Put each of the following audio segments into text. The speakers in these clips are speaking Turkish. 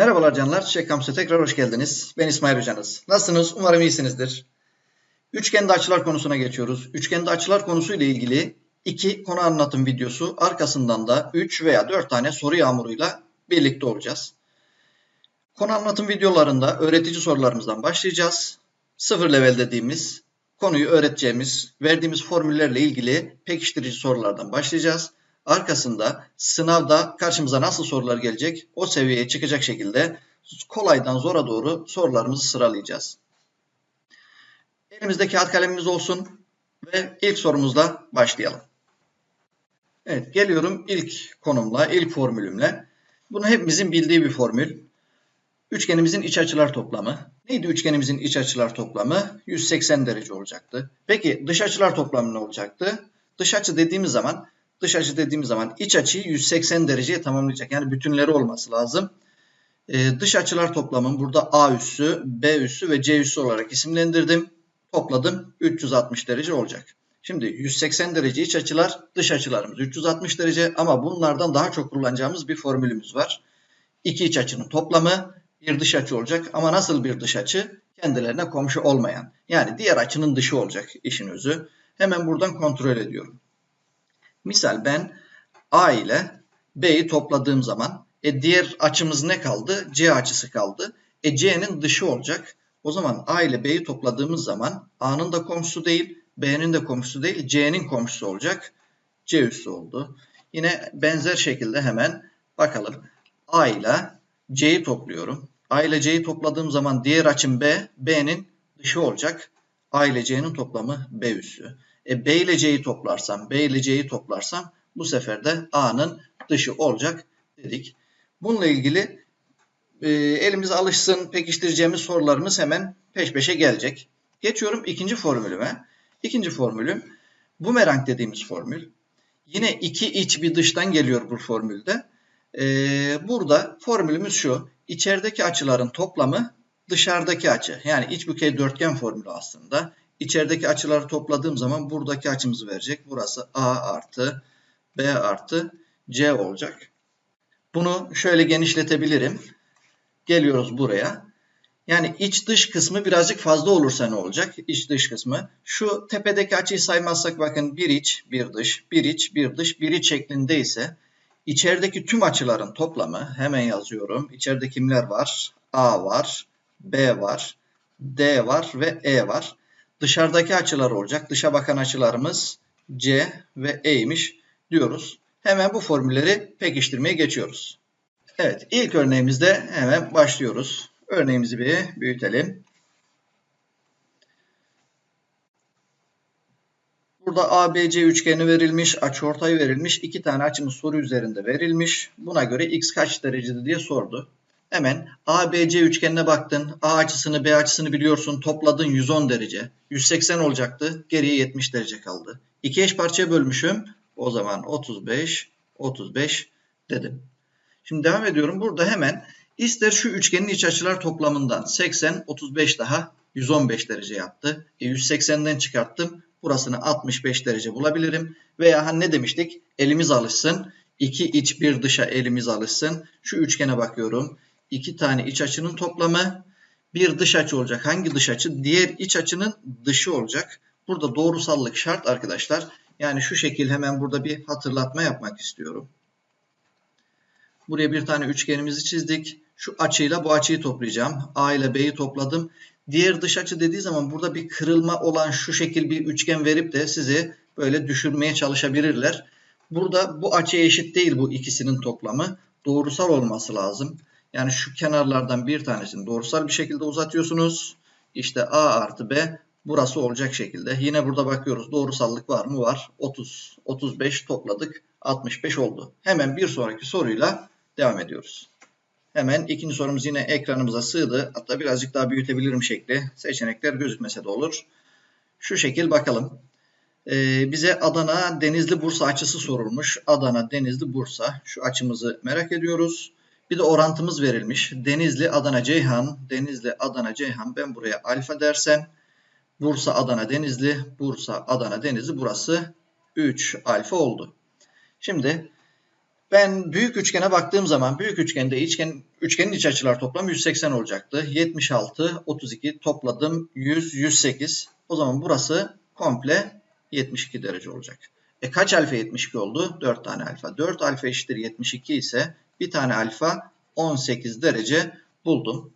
Merhabalar canlar. Çiçek Kampüs'e tekrar hoş geldiniz. Ben İsmail Hocanız. Nasılsınız? Umarım iyisinizdir. Üçgende açılar konusuna geçiyoruz. Üçgende açılar konusuyla ilgili iki konu anlatım videosu arkasından da 3 veya 4 tane soru yağmuruyla birlikte olacağız. Konu anlatım videolarında öğretici sorularımızdan başlayacağız. Sıfır level dediğimiz konuyu öğreteceğimiz, verdiğimiz formüllerle ilgili pekiştirici sorulardan başlayacağız. Arkasında sınavda karşımıza nasıl sorular gelecek o seviyeye çıkacak şekilde kolaydan zora doğru sorularımızı sıralayacağız. Elimizde kağıt kalemimiz olsun ve ilk sorumuzla başlayalım. Evet geliyorum ilk konumla, ilk formülümle. Bunu hepimizin bildiği bir formül. Üçgenimizin iç açılar toplamı. Neydi üçgenimizin iç açılar toplamı? 180 derece olacaktı. Peki dış açılar toplamı ne olacaktı? Dış açı dediğimiz zaman Dış açı dediğimiz zaman iç açıyı 180 dereceye tamamlayacak. Yani bütünleri olması lazım. Ee, dış açılar toplamını burada A üssü, B üssü ve C üssü olarak isimlendirdim. Topladım 360 derece olacak. Şimdi 180 derece iç açılar, dış açılarımız 360 derece ama bunlardan daha çok kullanacağımız bir formülümüz var. İki iç açının toplamı bir dış açı olacak ama nasıl bir dış açı? Kendilerine komşu olmayan. Yani diğer açının dışı olacak işin özü. Hemen buradan kontrol ediyorum. Misal ben A ile B'yi topladığım zaman e diğer açımız ne kaldı? C açısı kaldı. E C'nin dışı olacak. O zaman A ile B'yi topladığımız zaman A'nın da komşusu değil, B'nin de komşusu değil, C'nin komşusu olacak. C üssü oldu. Yine benzer şekilde hemen bakalım. A ile C'yi topluyorum. A ile C'yi topladığım zaman diğer açım B, B'nin dışı olacak. A ile C'nin toplamı B üssü. E, B ile C'yi toplarsam, B ile C'yi toplarsam bu sefer de A'nın dışı olacak dedik. Bununla ilgili e, elimize alışsın pekiştireceğimiz sorularımız hemen peş peşe gelecek. Geçiyorum ikinci formülüme. İkinci formülüm bumerang dediğimiz formül. Yine iki iç bir dıştan geliyor bu formülde. Ee, burada formülümüz şu. İçerideki açıların toplamı dışarıdaki açı. Yani iç bükey dörtgen formülü aslında. İçerideki açıları topladığım zaman buradaki açımızı verecek. Burası A artı B artı C olacak. Bunu şöyle genişletebilirim. Geliyoruz buraya. Yani iç dış kısmı birazcık fazla olursa ne olacak? İç dış kısmı. Şu tepedeki açıyı saymazsak bakın bir iç, bir dış, bir iç, bir dış, bir iç şeklinde ise içerideki tüm açıların toplamı hemen yazıyorum. İçeride kimler var? A var, B var, D var ve E var. Dışarıdaki açılar olacak. Dışa bakan açılarımız C ve E'ymiş diyoruz. Hemen bu formülleri pekiştirmeye geçiyoruz. Evet ilk örneğimizde hemen başlıyoruz. Örneğimizi bir büyütelim. Burada ABC üçgeni verilmiş, açıortay verilmiş. iki tane açımız soru üzerinde verilmiş. Buna göre x kaç derecede diye sordu. Hemen ABC üçgenine baktın. A açısını B açısını biliyorsun. Topladın 110 derece. 180 olacaktı. Geriye 70 derece kaldı. İki eş parçaya bölmüşüm. O zaman 35, 35 dedim. Şimdi devam ediyorum. Burada hemen ister şu üçgenin iç açılar toplamından 80, 35 daha 115 derece yaptı. E 180'den çıkarttım. Burasını 65 derece bulabilirim. Veya hani ne demiştik? Elimiz alışsın. İki iç bir dışa elimiz alışsın. Şu üçgene bakıyorum iki tane iç açının toplamı bir dış açı olacak. Hangi dış açı? Diğer iç açının dışı olacak. Burada doğrusallık şart arkadaşlar. Yani şu şekil hemen burada bir hatırlatma yapmak istiyorum. Buraya bir tane üçgenimizi çizdik. Şu açıyla bu açıyı toplayacağım. A ile B'yi topladım. Diğer dış açı dediği zaman burada bir kırılma olan şu şekil bir üçgen verip de sizi böyle düşürmeye çalışabilirler. Burada bu açı eşit değil bu ikisinin toplamı. Doğrusal olması lazım. Yani şu kenarlardan bir tanesini doğrusal bir şekilde uzatıyorsunuz. İşte A artı B burası olacak şekilde. Yine burada bakıyoruz doğrusallık var mı? Var. 30, 35 topladık. 65 oldu. Hemen bir sonraki soruyla devam ediyoruz. Hemen ikinci sorumuz yine ekranımıza sığdı. Hatta birazcık daha büyütebilirim şekli. Seçenekler gözükmese de olur. Şu şekil bakalım. Ee, bize Adana, Denizli, Bursa açısı sorulmuş. Adana, Denizli, Bursa. Şu açımızı merak ediyoruz. Bir de orantımız verilmiş. Denizli, Adana, Ceyhan. Denizli, Adana, Ceyhan. Ben buraya alfa dersem. Bursa, Adana, Denizli. Bursa, Adana, Denizli. Burası 3 alfa oldu. Şimdi Ben büyük üçgene baktığım zaman büyük üçgende üçgen, üçgenin iç açılar toplamı 180 olacaktı. 76, 32 topladım 100, 108. O zaman burası komple 72 derece olacak. E kaç alfa 72 oldu? 4 tane alfa. 4 alfa eşittir 72 ise bir tane alfa 18 derece buldum.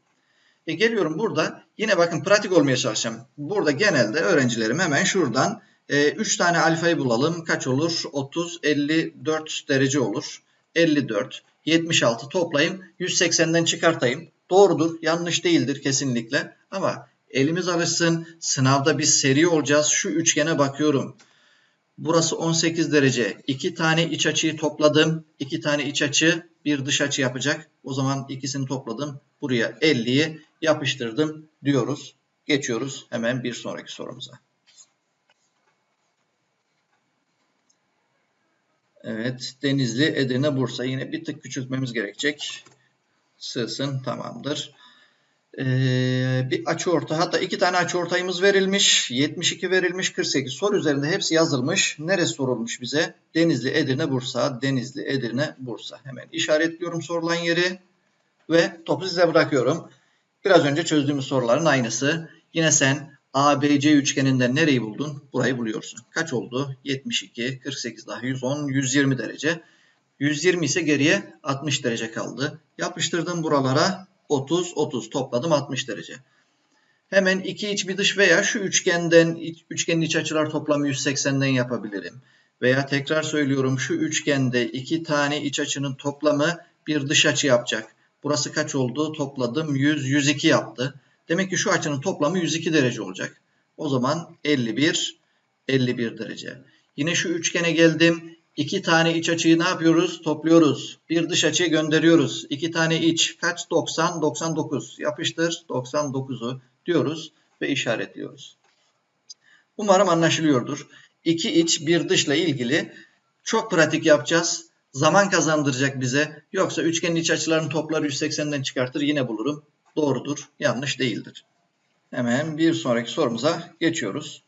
E geliyorum burada yine bakın pratik olmaya çalışacağım. Burada genelde öğrencilerim hemen şuradan e, 3 tane alfayı bulalım. Kaç olur? 30, 54 derece olur. 54, 76 toplayayım. 180'den çıkartayım. Doğrudur, yanlış değildir kesinlikle. Ama elimiz alışsın. Sınavda biz seri olacağız. Şu üçgene bakıyorum. Burası 18 derece. 2 tane iç açıyı topladım. 2 tane iç açı bir dış açı yapacak. O zaman ikisini topladım. Buraya 50'yi yapıştırdım diyoruz. Geçiyoruz hemen bir sonraki sorumuza. Evet, Denizli, Edirne, Bursa. Yine bir tık küçültmemiz gerekecek. Sığsın, tamamdır. Ee, bir açı orta, hatta iki tane açı ortayımız verilmiş. 72 verilmiş, 48. Soru üzerinde hepsi yazılmış. Neresi sorulmuş bize? Denizli, Edirne, Bursa. Denizli, Edirne, Bursa. Hemen işaretliyorum sorulan yeri ve topu size bırakıyorum. Biraz önce çözdüğümüz soruların aynısı. Yine sen ABC üçgeninden nereyi buldun? Burayı buluyorsun. Kaç oldu? 72, 48 daha 110, 120 derece. 120 ise geriye 60 derece kaldı. Yapıştırdım buralara 30, 30 topladım 60 derece. Hemen iki iç bir dış veya şu üçgenden üçgenin iç açılar toplamı 180'den yapabilirim. Veya tekrar söylüyorum şu üçgende iki tane iç açının toplamı bir dış açı yapacak. Burası kaç oldu? Topladım 100, 102 yaptı. Demek ki şu açının toplamı 102 derece olacak. O zaman 51, 51 derece. Yine şu üçgene geldim. İki tane iç açıyı ne yapıyoruz? Topluyoruz. Bir dış açıyı gönderiyoruz. İki tane iç. Kaç? 90, 99. Yapıştır 99'u diyoruz ve işaretliyoruz. Umarım anlaşılıyordur. İki iç bir dışla ilgili çok pratik yapacağız. Zaman kazandıracak bize. Yoksa üçgenin iç açılarının topları 180'den çıkartır yine bulurum doğrudur, yanlış değildir. Hemen bir sonraki sorumuza geçiyoruz.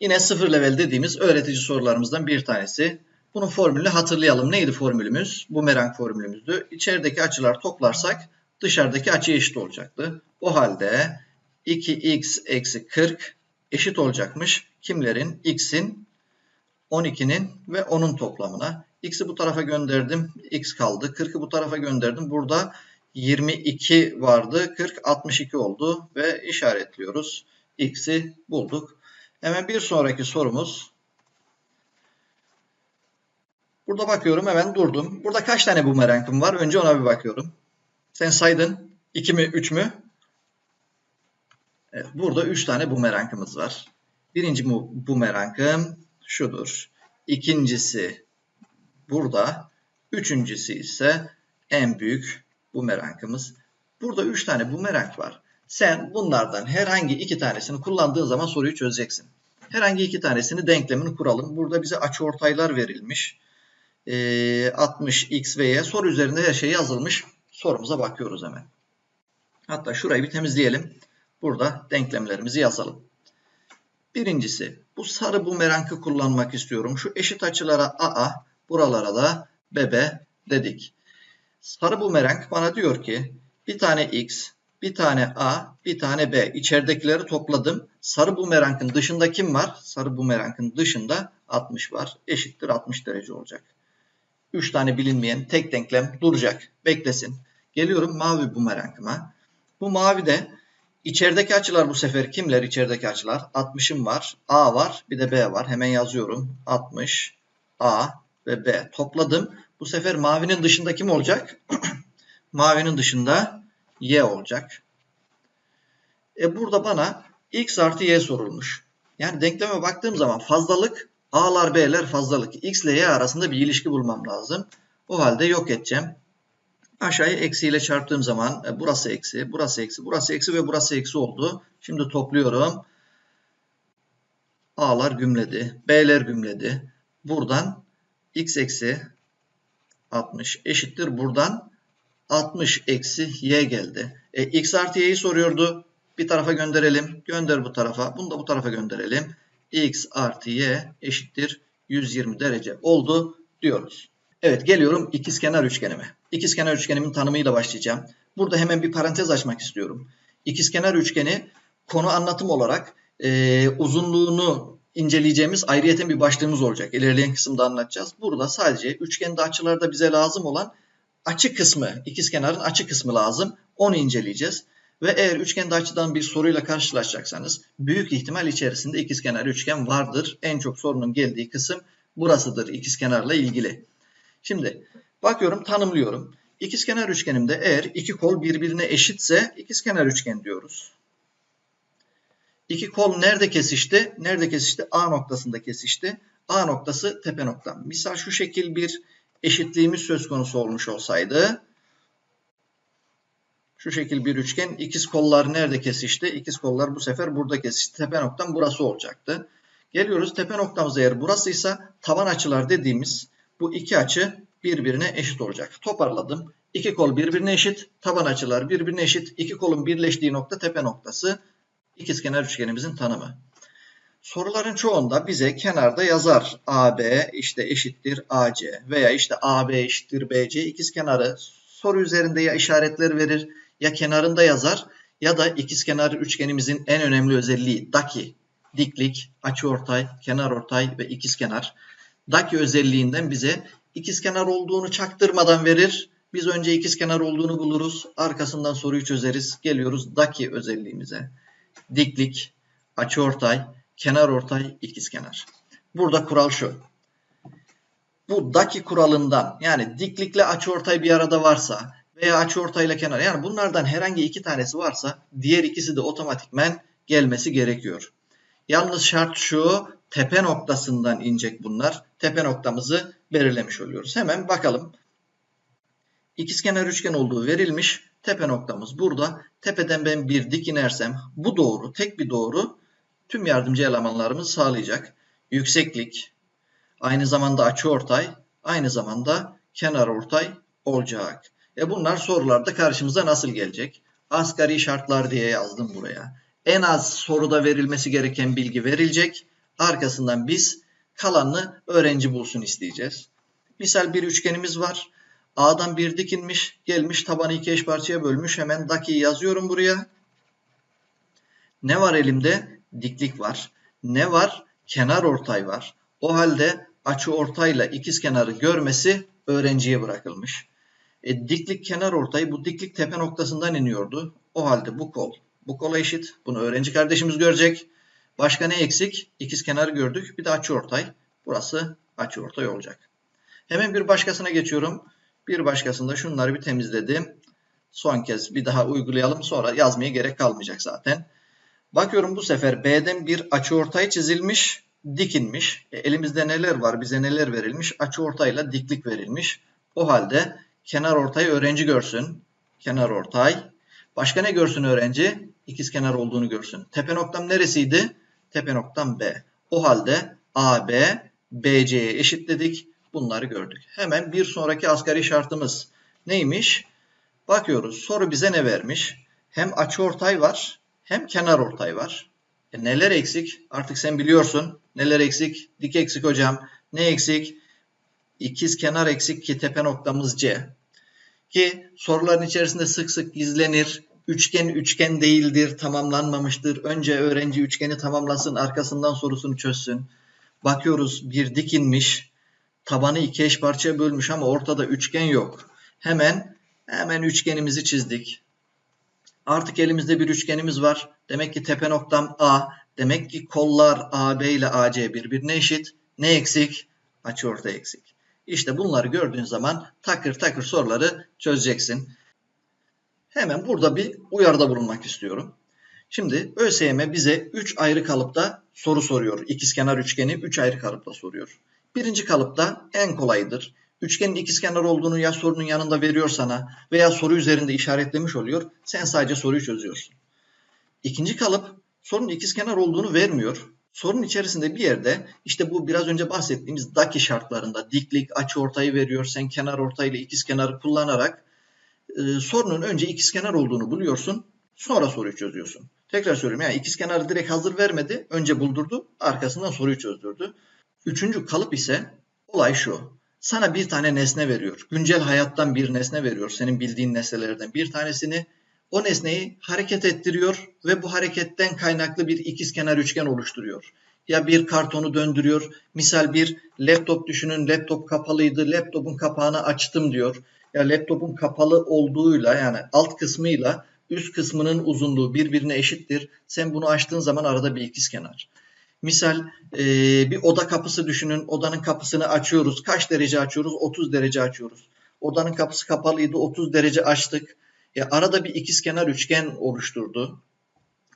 Yine sıfır level dediğimiz öğretici sorularımızdan bir tanesi. Bunun formülünü hatırlayalım. Neydi formülümüz? Bu Bumerang formülümüzdü. İçerideki açılar toplarsak dışarıdaki açı eşit olacaktı. O halde 2x eksi 40 eşit olacakmış. Kimlerin? x'in 12'nin ve 10'un toplamına. x'i bu tarafa gönderdim. x kaldı. 40'ı bu tarafa gönderdim. Burada 22 vardı. 40 62 oldu ve işaretliyoruz. X'i bulduk. Hemen bir sonraki sorumuz. Burada bakıyorum hemen durdum. Burada kaç tane bumerangım var? Önce ona bir bakıyorum. Sen saydın. 2 mi 3 mü? Evet, burada 3 tane bumerangımız var. Birinci bumerangım şudur. İkincisi burada. Üçüncüsü ise en büyük bumerangımız. Burada 3 tane bumerang var. Sen bunlardan herhangi iki tanesini kullandığın zaman soruyu çözeceksin. Herhangi iki tanesini denklemini kuralım. Burada bize açıortaylar verilmiş. Ee, 60 x ve y soru üzerinde her şey yazılmış. Sorumuza bakıyoruz hemen. Hatta şurayı bir temizleyelim. Burada denklemlerimizi yazalım. Birincisi bu sarı bumerangı kullanmak istiyorum. Şu eşit açılara AA, buralara da BB dedik. Sarı bumerang bana diyor ki bir tane x, bir tane a, bir tane b. İçeridekileri topladım. Sarı bumerangın dışında kim var? Sarı bumerangın dışında 60 var. Eşittir 60 derece olacak. 3 tane bilinmeyen tek denklem duracak. Beklesin. Geliyorum mavi bumerangıma. Bu mavi de içerideki açılar bu sefer kimler içerideki açılar? 60'ım var. A var. Bir de B var. Hemen yazıyorum. 60, A ve B. Topladım. Bu sefer mavinin dışında kim olacak? mavinin dışında y olacak. E burada bana x artı y sorulmuş. Yani denkleme baktığım zaman fazlalık a'lar b'ler fazlalık. x ile y arasında bir ilişki bulmam lazım. O halde yok edeceğim. Aşağıya eksiyle çarptığım zaman e, burası eksi, burası eksi, burası eksi ve burası eksi oldu. Şimdi topluyorum. A'lar gümledi, B'ler gümledi. Buradan x eksi 60 eşittir. Buradan 60 eksi y geldi. E, x artı y'yi soruyordu. Bir tarafa gönderelim. Gönder bu tarafa. Bunu da bu tarafa gönderelim. x artı y eşittir 120 derece oldu diyoruz. Evet geliyorum ikizkenar üçgenime. İkizkenar üçgenimin tanımıyla başlayacağım. Burada hemen bir parantez açmak istiyorum. İkizkenar üçgeni konu anlatım olarak e, uzunluğunu inceleyeceğimiz ayrıyeten bir başlığımız olacak. İlerleyen kısımda anlatacağız. Burada sadece üçgende açılarda bize lazım olan açı kısmı, ikizkenarın açı kısmı lazım. Onu inceleyeceğiz. Ve eğer üçgende açıdan bir soruyla karşılaşacaksanız büyük ihtimal içerisinde ikizkenar üçgen vardır. En çok sorunun geldiği kısım burasıdır ikizkenarla ilgili. Şimdi bakıyorum tanımlıyorum. İkizkenar üçgenimde eğer iki kol birbirine eşitse ikizkenar üçgen diyoruz. İki kol nerede kesişti? Nerede kesişti? A noktasında kesişti. A noktası tepe noktam. Misal şu şekil bir eşitliğimiz söz konusu olmuş olsaydı şu şekil bir üçgen ikiz kollar nerede kesişti? İkiz kollar bu sefer burada kesişti. Tepe noktam burası olacaktı. Geliyoruz tepe noktamız eğer burasıysa taban açılar dediğimiz bu iki açı birbirine eşit olacak. Toparladım. İki kol birbirine eşit, taban açılar birbirine eşit. İki kolun birleştiği nokta tepe noktası. İkizkenar üçgenimizin tanımı. Soruların çoğunda bize kenarda yazar AB işte eşittir AC veya işte AB eşittir BC ikizkenarı soru üzerinde ya işaretler verir ya kenarında yazar ya da ikizkenar üçgenimizin en önemli özelliği daki, diklik, açıortay, kenarortay ve ikizkenar. Daki özelliğinden bize ikizkenar olduğunu çaktırmadan verir. Biz önce ikizkenar olduğunu buluruz. Arkasından soruyu çözeriz. Geliyoruz daki özelliğimize. Diklik, açıortay, kenarortay, ikizkenar. Burada kural şu. Bu daki kuralından yani diklikle açıortay bir arada varsa veya açıortayla kenar yani bunlardan herhangi iki tanesi varsa diğer ikisi de otomatikmen gelmesi gerekiyor. Yalnız şart şu tepe noktasından inecek bunlar. Tepe noktamızı belirlemiş oluyoruz. Hemen bakalım. İkizkenar üçgen olduğu verilmiş. Tepe noktamız burada. Tepeden ben bir dik inersem bu doğru, tek bir doğru tüm yardımcı elemanlarımızı sağlayacak. Yükseklik, aynı zamanda açıortay, aynı zamanda kenar ortay olacak. E bunlar sorularda karşımıza nasıl gelecek? Asgari şartlar diye yazdım buraya. En az soruda verilmesi gereken bilgi verilecek. Arkasından biz kalanını öğrenci bulsun isteyeceğiz. Misal bir üçgenimiz var. A'dan bir dikinmiş, gelmiş tabanı iki eş parçaya bölmüş. Hemen daki yazıyorum buraya. Ne var elimde? Diklik var. Ne var? Kenar ortay var. O halde açı ortayla ikiz kenarı görmesi öğrenciye bırakılmış. E, diklik kenar ortay bu diklik tepe noktasından iniyordu. O halde bu kol bu kola eşit. Bunu öğrenci kardeşimiz görecek. Başka ne eksik? İkiz kenar gördük. Bir de açı ortay. Burası açı ortay olacak. Hemen bir başkasına geçiyorum. Bir başkasında şunları bir temizledim. Son kez bir daha uygulayalım. Sonra yazmaya gerek kalmayacak zaten. Bakıyorum bu sefer B'den bir açı ortay çizilmiş, dikinmiş. E, elimizde neler var? Bize neler verilmiş? Açı ortayla diklik verilmiş. O halde kenar ortay öğrenci görsün. Kenar ortay. Başka ne görsün öğrenci? İkizkenar olduğunu görsün. Tepe noktam neresiydi? Tepe noktam B. O halde AB BC'ye eşitledik. Bunları gördük. Hemen bir sonraki asgari şartımız neymiş? Bakıyoruz. Soru bize ne vermiş? Hem açıortay var hem kenar ortay var. E neler eksik? Artık sen biliyorsun. Neler eksik? Dik eksik hocam. Ne eksik? İkiz kenar eksik ki tepe noktamız C. Ki soruların içerisinde sık sık gizlenir. Üçgen üçgen değildir, tamamlanmamıştır. Önce öğrenci üçgeni tamamlasın, arkasından sorusunu çözsün. Bakıyoruz bir dikinmiş. Tabanı iki eş parçaya bölmüş ama ortada üçgen yok. Hemen hemen üçgenimizi çizdik. Artık elimizde bir üçgenimiz var. Demek ki tepe noktam A. Demek ki kollar AB ile AC birbirine eşit. Ne eksik? Açıortay eksik. İşte bunları gördüğün zaman takır takır soruları çözeceksin. Hemen burada bir uyarıda bulunmak istiyorum. Şimdi ÖSYM bize 3 ayrı kalıpta soru soruyor. İkizkenar üçgeni 3 ayrı kalıpta soruyor. Birinci kalıpta en kolayıdır. Üçgenin ikizkenar olduğunu ya sorunun yanında veriyor sana veya soru üzerinde işaretlemiş oluyor. Sen sadece soruyu çözüyorsun. İkinci kalıp sorunun ikizkenar olduğunu vermiyor. Sorunun içerisinde bir yerde işte bu biraz önce bahsettiğimiz daki şartlarında diklik, açı ortayı veriyor. Sen kenar ortayla ikizkenarı kullanarak e, sorunun önce ikizkenar olduğunu buluyorsun. Sonra soruyu çözüyorsun. Tekrar söylüyorum yani ikizkenarı direkt hazır vermedi. Önce buldurdu. Arkasından soruyu çözdürdü. Üçüncü kalıp ise olay şu. sana bir tane nesne veriyor. Güncel hayattan bir nesne veriyor. Senin bildiğin nesnelerden bir tanesini. O nesneyi hareket ettiriyor ve bu hareketten kaynaklı bir ikizkenar üçgen oluşturuyor. Ya bir kartonu döndürüyor. Misal bir laptop düşünün. Laptop kapalıydı. Laptopun kapağını açtım diyor. Ya laptopun kapalı olduğuyla yani alt kısmıyla üst kısmının uzunluğu birbirine eşittir. Sen bunu açtığın zaman arada bir ikizkenar. Misal e, bir oda kapısı düşünün. Odanın kapısını açıyoruz. Kaç derece açıyoruz? 30 derece açıyoruz. Odanın kapısı kapalıydı. 30 derece açtık. E, arada bir ikizkenar üçgen oluşturdu.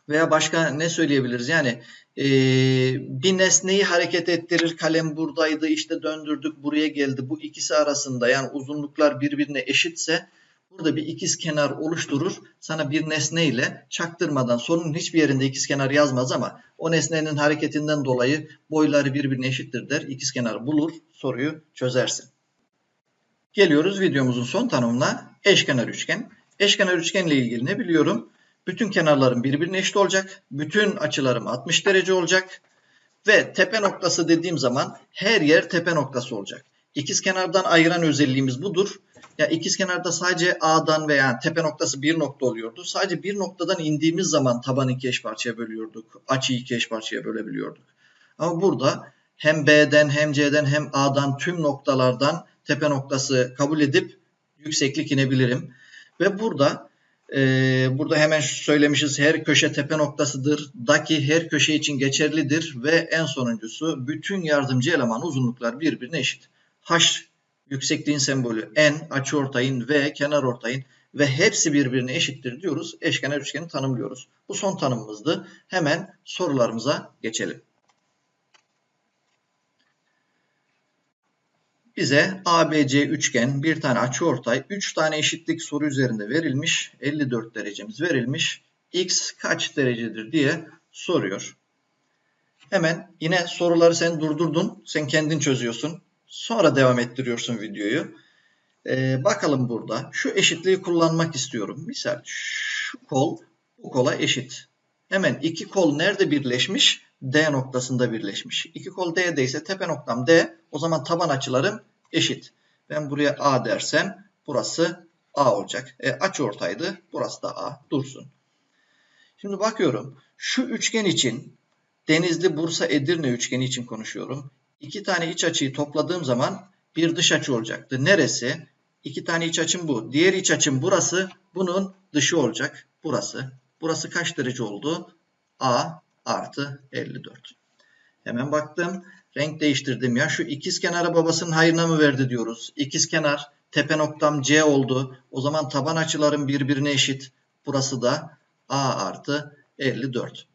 Veya başka ne söyleyebiliriz? Yani e, bir nesneyi hareket ettirir. Kalem buradaydı. işte döndürdük. Buraya geldi. Bu ikisi arasında yani uzunluklar birbirine eşitse burada bir ikizkenar oluşturur. Sana bir nesne ile çaktırmadan sorunun hiçbir yerinde ikizkenar yazmaz ama o nesnenin hareketinden dolayı boyları birbirine eşittir der. İkizkenar bulur, soruyu çözersin. Geliyoruz videomuzun son tanımına eşkenar üçgen. Eşkenar üçgenle ilgili ne biliyorum? Bütün kenarlarım birbirine eşit olacak. Bütün açılarım 60 derece olacak. Ve tepe noktası dediğim zaman her yer tepe noktası olacak. İkiz kenardan ayıran özelliğimiz budur. Ya ikiz kenarda sadece A'dan veya tepe noktası bir nokta oluyordu. Sadece bir noktadan indiğimiz zaman tabanı iki eş parçaya bölüyorduk. Açıyı iki eş parçaya bölebiliyorduk. Ama burada hem B'den hem C'den hem A'dan tüm noktalardan tepe noktası kabul edip yükseklik inebilirim. Ve burada e, burada hemen söylemişiz her köşe tepe noktasıdır. Daki her köşe için geçerlidir ve en sonuncusu bütün yardımcı eleman uzunluklar birbirine eşit. H yüksekliğin sembolü n, açıortayın v, kenar ortayın ve hepsi birbirine eşittir diyoruz. Eşkenar üçgeni tanımlıyoruz. Bu son tanımımızdı. Hemen sorularımıza geçelim. Bize ABC üçgen, bir tane açıortay, 3 tane eşitlik soru üzerinde verilmiş. 54 derecemiz verilmiş. X kaç derecedir diye soruyor. Hemen yine soruları sen durdurdun. Sen kendin çözüyorsun. Sonra devam ettiriyorsun videoyu. Ee, bakalım burada. Şu eşitliği kullanmak istiyorum. Misal şu kol bu kola eşit. Hemen iki kol nerede birleşmiş? D noktasında birleşmiş. İki kol D'de ise tepe noktam D. O zaman taban açılarım eşit. Ben buraya A dersem burası A olacak. E, açı ortaydı. Burası da A. Dursun. Şimdi bakıyorum. Şu üçgen için Denizli, Bursa, Edirne üçgeni için konuşuyorum. İki tane iç açıyı topladığım zaman bir dış açı olacaktı. Neresi? İki tane iç açım bu. Diğer iç açım burası. Bunun dışı olacak. Burası. Burası kaç derece oldu? A artı 54. Hemen baktım. Renk değiştirdim ya. Şu ikiz kenarı babasının hayrına mı verdi diyoruz. İkiz kenar tepe noktam C oldu. O zaman taban açılarım birbirine eşit. Burası da A artı 54.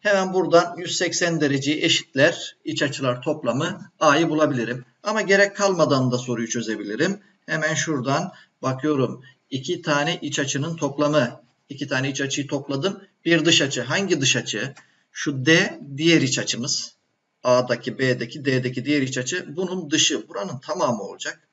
Hemen buradan 180 dereceyi eşitler. iç açılar toplamı A'yı bulabilirim. Ama gerek kalmadan da soruyu çözebilirim. Hemen şuradan bakıyorum. İki tane iç açının toplamı. İki tane iç açıyı topladım. Bir dış açı. Hangi dış açı? Şu D diğer iç açımız. A'daki, B'deki, D'deki diğer iç açı. Bunun dışı. Buranın tamamı olacak.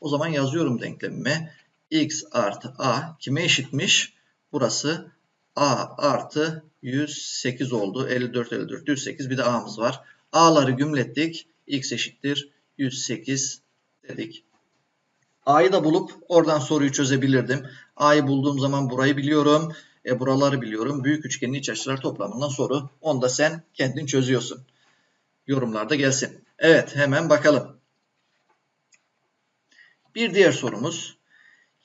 O zaman yazıyorum denklemime. X artı A kime eşitmiş? Burası A artı 108 oldu. 54, 54, 108 bir de A'mız var. A'ları gümlettik. X eşittir 108 dedik. A'yı da bulup oradan soruyu çözebilirdim. A'yı bulduğum zaman burayı biliyorum. E buraları biliyorum. Büyük üçgenin iç açılar toplamından soru. Onu da sen kendin çözüyorsun. Yorumlarda gelsin. Evet hemen bakalım. Bir diğer sorumuz.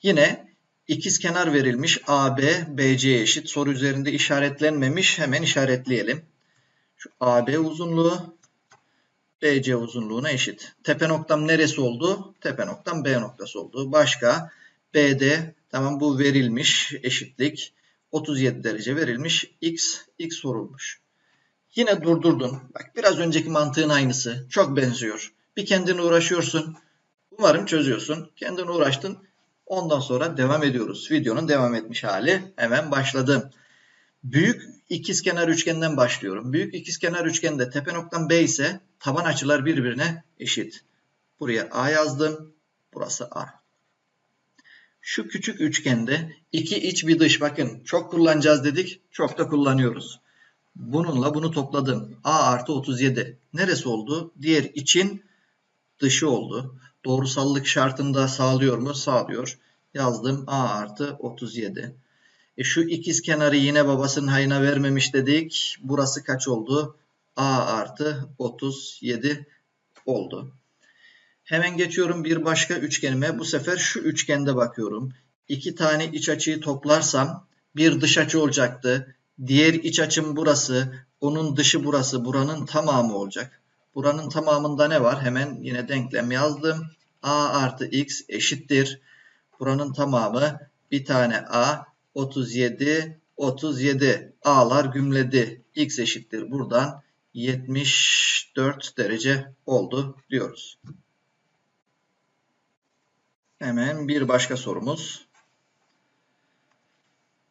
Yine İkiz kenar verilmiş AB BC eşit. Soru üzerinde işaretlenmemiş. Hemen işaretleyelim. Şu AB uzunluğu BC uzunluğuna eşit. Tepe noktam neresi oldu? Tepe noktam B noktası oldu. Başka BD tamam bu verilmiş eşitlik. 37 derece verilmiş. X, X sorulmuş. Yine durdurdun. Bak biraz önceki mantığın aynısı. Çok benziyor. Bir kendin uğraşıyorsun. Umarım çözüyorsun. Kendin uğraştın. Ondan sonra devam ediyoruz. Videonun devam etmiş hali. Hemen başladım. Büyük ikizkenar üçgenden başlıyorum. Büyük ikizkenar üçgende tepe noktam B ise taban açılar birbirine eşit. Buraya A yazdım. Burası A. Şu küçük üçgende iki iç bir dış bakın çok kullanacağız dedik. Çok da kullanıyoruz. Bununla bunu topladım. A artı 37. Neresi oldu? Diğer için dışı oldu. Doğrusallık şartını da sağlıyor mu? Sağlıyor. Yazdım a artı 37. E şu ikiz kenarı yine babasının hayına vermemiş dedik. Burası kaç oldu? a artı 37 oldu. Hemen geçiyorum bir başka üçgenime. Bu sefer şu üçgende bakıyorum. İki tane iç açıyı toplarsam bir dış açı olacaktı. Diğer iç açım burası. Onun dışı burası. Buranın tamamı olacak. Buranın tamamında ne var? Hemen yine denklem yazdım. a artı x eşittir. Buranın tamamı bir tane a 37 37 a'lar gümledi. x eşittir. Buradan 74 derece oldu diyoruz. Hemen bir başka sorumuz.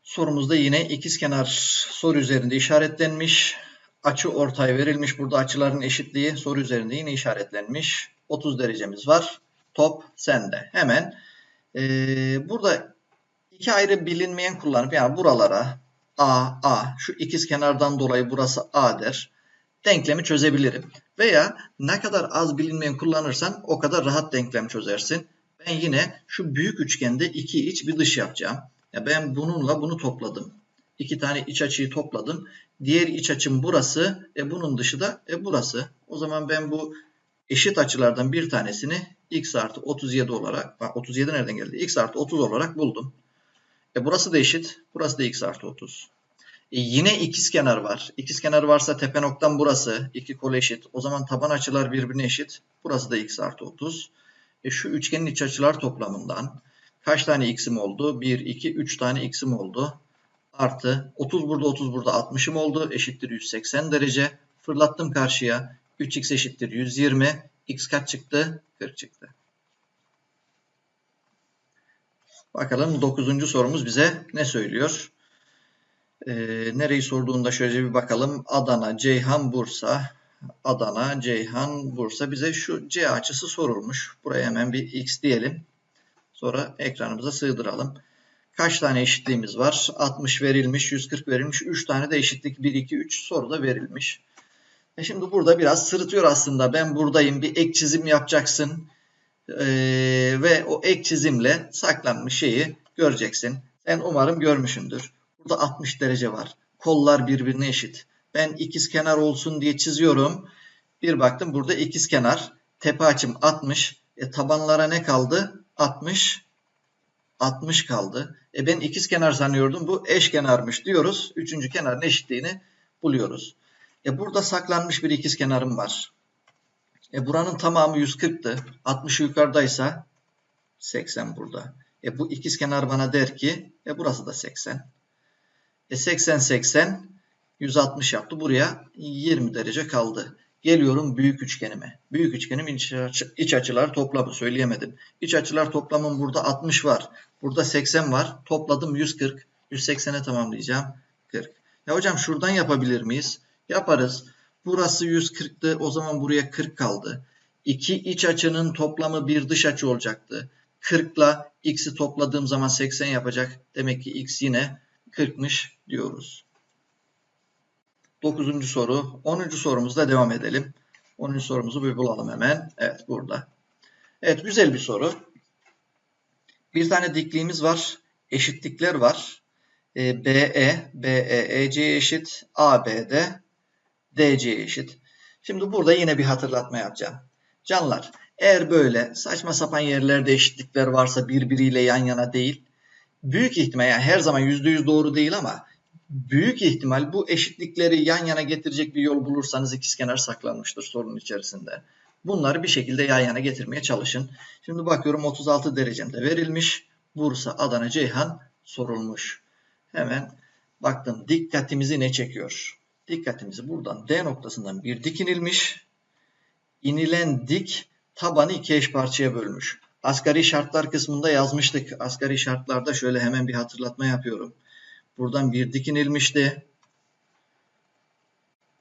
Sorumuzda yine ikizkenar soru üzerinde işaretlenmiş. Açı ortay verilmiş. Burada açıların eşitliği soru üzerinde yine işaretlenmiş. 30 derecemiz var. Top sende. Hemen e, burada iki ayrı bilinmeyen kullanıp yani buralara A, A şu ikiz kenardan dolayı burası A der. Denklemi çözebilirim. Veya ne kadar az bilinmeyen kullanırsan o kadar rahat denklem çözersin. Ben yine şu büyük üçgende iki iç bir dış yapacağım. Ya ben bununla bunu topladım. İki tane iç açıyı topladım. Diğer iç açım burası. E bunun dışı da e burası. O zaman ben bu eşit açılardan bir tanesini x artı 37 olarak, bak 37 nereden geldi? x artı 30 olarak buldum. E burası da eşit. Burası da x artı 30. E yine ikiz kenar var. İkiz kenar varsa tepe noktam burası. İki kol eşit. O zaman taban açılar birbirine eşit. Burası da x artı 30. E şu üçgenin iç açılar toplamından kaç tane x'im oldu? 1, 2, 3 tane x'im oldu. Artı 30 burada 30 burada 60'ım oldu. Eşittir 180 derece. Fırlattım karşıya. 3x eşittir 120. x kaç çıktı? 40 çıktı. Bakalım 9. sorumuz bize ne söylüyor? Ee, nereyi sorduğunda şöyle bir bakalım. Adana, Ceyhan, Bursa. Adana, Ceyhan, Bursa. Bize şu C açısı sorulmuş. Buraya hemen bir X diyelim. Sonra ekranımıza sığdıralım. Kaç tane eşitliğimiz var? 60 verilmiş, 140 verilmiş. 3 tane de eşitlik 1, 2, 3 soruda verilmiş. E şimdi burada biraz sırıtıyor aslında. Ben buradayım. Bir ek çizim yapacaksın. Ee, ve o ek çizimle saklanmış şeyi göreceksin. Sen umarım görmüşsündür. Burada 60 derece var. Kollar birbirine eşit. Ben ikiz kenar olsun diye çiziyorum. Bir baktım burada ikiz kenar. Tepe açım 60. E, tabanlara ne kaldı? 60. 60 kaldı. E ben ikiz kenar sanıyordum. Bu eş kenarmış diyoruz. Üçüncü kenarın eşitliğini buluyoruz. E burada saklanmış bir ikiz kenarım var. E buranın tamamı 140'tı. 60 yukarıdaysa 80 burada. E bu ikiz kenar bana der ki e burası da 80. E 80 80 160 yaptı. Buraya 20 derece kaldı. Geliyorum büyük üçgenime. Büyük üçgenim iç, açı, iç açılar toplamı söyleyemedim. İç açılar toplamım burada 60 var. Burada 80 var. Topladım 140. 180'e tamamlayacağım. 40. Ya hocam şuradan yapabilir miyiz? Yaparız. Burası 140'tı. O zaman buraya 40 kaldı. İki iç açının toplamı bir dış açı olacaktı. 40 ile x'i topladığım zaman 80 yapacak. Demek ki x yine 40'mış diyoruz. 9. soru. 10. sorumuzda devam edelim. 10. sorumuzu bir bulalım hemen. Evet burada. Evet güzel bir soru. Bir tane dikliğimiz var. Eşitlikler var. E, BE, BE, EC eşit. ABD, DC eşit. Şimdi burada yine bir hatırlatma yapacağım. Canlar eğer böyle saçma sapan yerlerde eşitlikler varsa birbiriyle yan yana değil. Büyük ihtimal yani her zaman %100 doğru değil ama büyük ihtimal bu eşitlikleri yan yana getirecek bir yol bulursanız ikizkenar saklanmıştır sorunun içerisinde. Bunları bir şekilde yan yana getirmeye çalışın. Şimdi bakıyorum 36 derecemde verilmiş. Bursa, Adana, Ceyhan sorulmuş. Hemen baktım dikkatimizi ne çekiyor? Dikkatimizi buradan D noktasından bir dik inilmiş. İnilen dik tabanı iki eş parçaya bölmüş. Asgari şartlar kısmında yazmıştık. Asgari şartlarda şöyle hemen bir hatırlatma yapıyorum. Buradan bir dik inilmişti.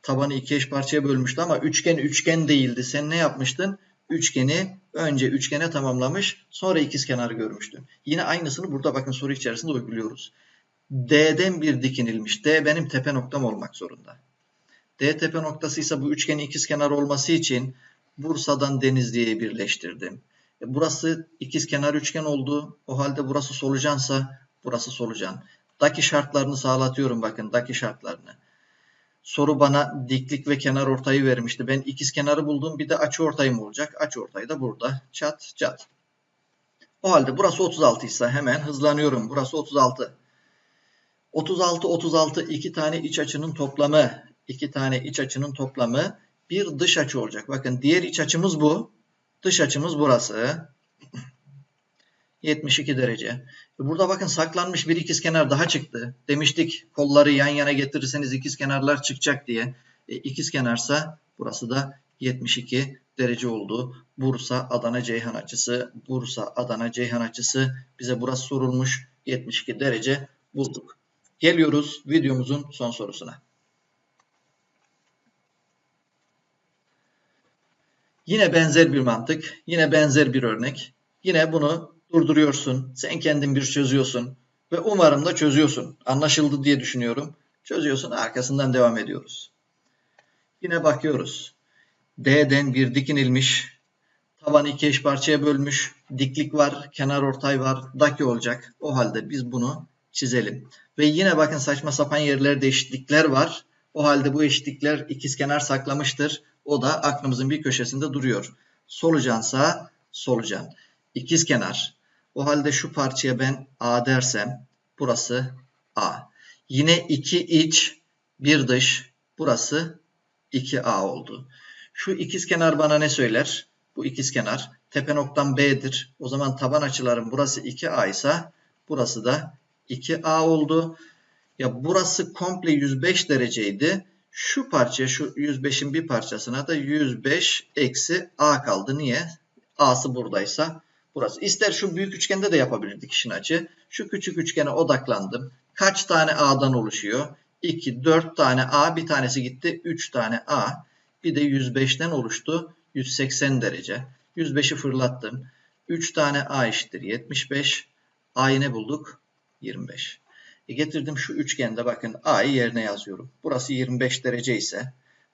Tabanı iki eş parçaya bölmüştü ama üçgen üçgen değildi. Sen ne yapmıştın? Üçgeni önce üçgene tamamlamış sonra ikizkenar görmüştün. Yine aynısını burada bakın soru içerisinde uyguluyoruz. D'den bir dik inilmiş. D benim tepe noktam olmak zorunda. D tepe noktası ise bu üçgenin ikizkenar olması için Bursa'dan Denizli'ye birleştirdim. E, burası ikizkenar üçgen oldu. O halde burası solucansa burası solucan. Daki şartlarını sağlatıyorum bakın. Daki şartlarını. Soru bana diklik ve kenar ortayı vermişti. Ben ikiz kenarı buldum. Bir de açı ortayım olacak. Açı ortayı da burada. Çat çat. O halde burası 36 ise hemen hızlanıyorum. Burası 36. 36 36 iki tane iç açının toplamı. iki tane iç açının toplamı bir dış açı olacak. Bakın diğer iç açımız bu. Dış açımız burası. 72 derece. Burada bakın saklanmış bir ikizkenar daha çıktı. Demiştik kolları yan yana getirirseniz ikizkenarlar çıkacak diye. E, ikizkenarsa burası da 72 derece oldu. Bursa Adana Ceyhan açısı, Bursa Adana Ceyhan açısı bize burası sorulmuş 72 derece bulduk. Geliyoruz videomuzun son sorusuna. Yine benzer bir mantık, yine benzer bir örnek. Yine bunu durduruyorsun. Sen kendin bir çözüyorsun. Ve umarım da çözüyorsun. Anlaşıldı diye düşünüyorum. Çözüyorsun. Arkasından devam ediyoruz. Yine bakıyoruz. D'den bir dik inilmiş. Taban iki eş parçaya bölmüş. Diklik var. Kenar ortay var. Daki olacak. O halde biz bunu çizelim. Ve yine bakın saçma sapan yerlerde eşitlikler var. O halde bu eşitlikler ikizkenar saklamıştır. O da aklımızın bir köşesinde duruyor. Solucansa solucan. İkizkenar. O halde şu parçaya ben A dersem burası A. Yine iki iç, bir dış. Burası 2A oldu. Şu ikizkenar bana ne söyler? Bu ikizkenar tepe noktam B'dir. O zaman taban açılarım burası 2A ise burası da 2A oldu. Ya burası komple 105 dereceydi. Şu parça şu 105'in bir parçasına da 105 eksi A kaldı. Niye? A'sı buradaysa burası. İster şu büyük üçgende de yapabilirdik işin açı. Şu küçük üçgene odaklandım. Kaç tane A'dan oluşuyor? 2, 4 tane A, bir tanesi gitti. 3 tane A. Bir de 105'ten oluştu. 180 derece. 105'i fırlattım. 3 tane A eşittir 75. A'yı ne bulduk? 25. E getirdim şu üçgende bakın A'yı yerine yazıyorum. Burası 25 derece ise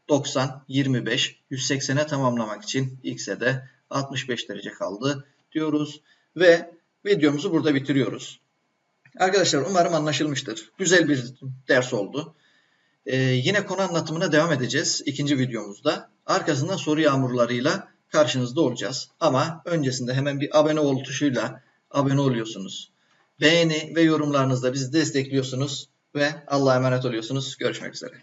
90, 25, 180'e tamamlamak için X'e de 65 derece kaldı diyoruz. Ve videomuzu burada bitiriyoruz. Arkadaşlar umarım anlaşılmıştır. Güzel bir ders oldu. Ee, yine konu anlatımına devam edeceğiz ikinci videomuzda. Arkasından soru yağmurlarıyla karşınızda olacağız. Ama öncesinde hemen bir abone ol tuşuyla abone oluyorsunuz. Beğeni ve yorumlarınızla bizi destekliyorsunuz ve Allah'a emanet oluyorsunuz. Görüşmek üzere.